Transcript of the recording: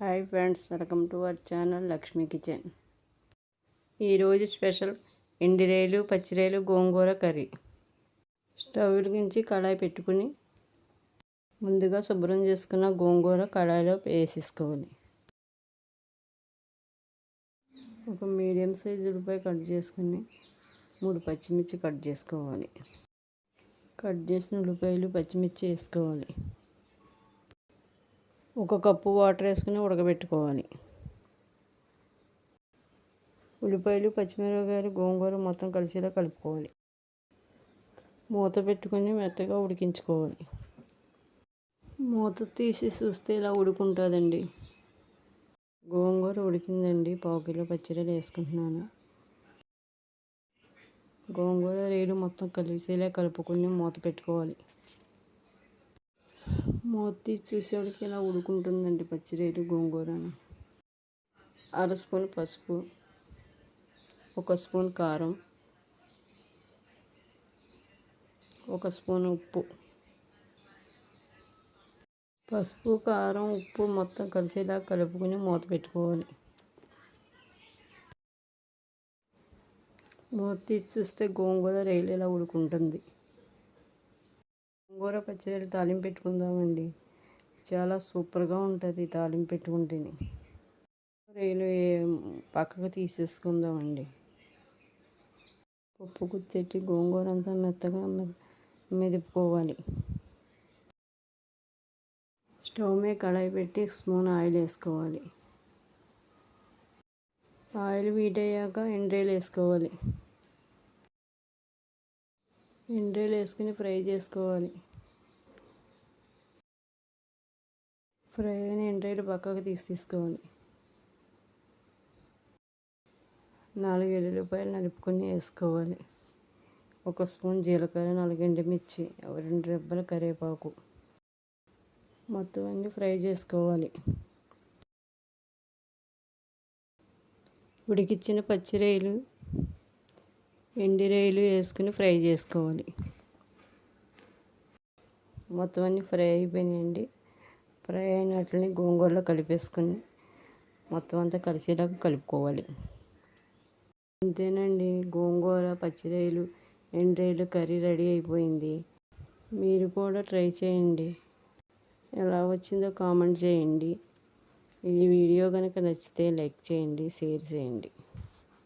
Hi friends welcome to our channel Lakshmi kitchen. ఈరోజు special ఎండిరేలు పచ్చిరేలు గోంగూర కర్రీ. స్టవ్ వెలిగించి కళాయి పెట్టుకుని ముందుగా శుభ్రం చేసుకున్న గోంగూర కళాయిలో వేసేసుకోవాలి. ఒక మీడియం సైజు ఉల్లిపాయ కట్ చేసుకుని మూడు పచ్చిమిర్చి కట్ చేసుకోవాలి. కట్ చేసిన ఉల్లిపాయలు పచ్చిమిర్చి వేసుకోవాలి. ఒక కప్పు వాటర్ వేసుకుని ఉడకబెట్టుకోవాలి. ఉల్లిపాయలు పచ్చిమిరపకాయలు గోంగూర మొత్తం కలిసేలా కలుపుకోవాలి. మూత పెట్టుకుని మెత్తగా ఉడికించుకోవాలి. మూత తీసి చూస్తే ఇలా ఉడుకుంటుందండి. గోంగూర ఉడికిందండి. పావు కిలో పచ్చిరలు వేసుకుంటున్నాను. గోంగూర రేడు మొత్తం కలిసేలా కలుపుకొని మూత పెట్టుకోవాలి. మూతి చూసేవాడికి ఇలా ఉడుకుంటుందండి పచ్చిరేలు గోంగూర అర స్పూన్ పసుపు ఒక స్పూన్ కారం ఒక స్పూన్ ఉప్పు. పసుపు కారం ఉప్పు మొత్తం కలిసేలా కలుపుకొని మూత పెట్టుకోవాలి. మూత తీసి చూస్తే గోంగూర రైలు ఇలా ఉడుకుంటుంది? గోంగూర పచ్చడి తాలింపు పెట్టుకుందామండి. చాలా సూపర్గా ఉంటుంది తాలింపు పెట్టుకుంటేనే. రైలు పక్కకు తీసేసుకుందామండి. పప్పు కుత్తెట్టి గోంగూర అంతా మెత్తగా మెదుపుకోవాలి. స్టవ్ మీద కడాయి పెట్టి స్పూన్ ఆయిల్ వేసుకోవాలి. ఆయిల్ వీట్ అయ్యాక ఎండ్రేలు వేసుకోవాలి. ఎండ్రేలు వేసుకుని ఫ్రై చేసుకోవాలి. ఫ్రైని అయిన పక్కకు తీసి తీసుకోవాలి నాలుగు ఎల్లుల్లిపాయలు నలుపుకొని వేసుకోవాలి. ఒక స్పూన్ జీలకర్ర నాలుగు ఎండుమిర్చి రెండు రెబ్బల కరివేపాకు. మొత్తం అన్నీ ఫ్రై చేసుకోవాలి. ఉడికిచ్చిన పచ్చిరేలు ఎండిరేలు వేసుకుని ఫ్రై చేసుకోవాలి. మొత్తం అన్నీ ఫ్రై అయిపోయినాయండి. ఫ్రై అయినట్లని గోంగూరలో కలిపేసుకొని మొత్తం అంతా కలిసేలాగా కలుపుకోవాలి. అంతేనండి గోంగూర పచ్చిరాయలు ఎండ్రాయలు కర్రీ రెడీ అయిపోయింది. మీరు కూడా ట్రై చేయండి. ఎలా వచ్చిందో కామెంట్ చేయండి. ఈ వీడియో కనుక నచ్చితే లైక్ చేయండి షేర్ చేయండి.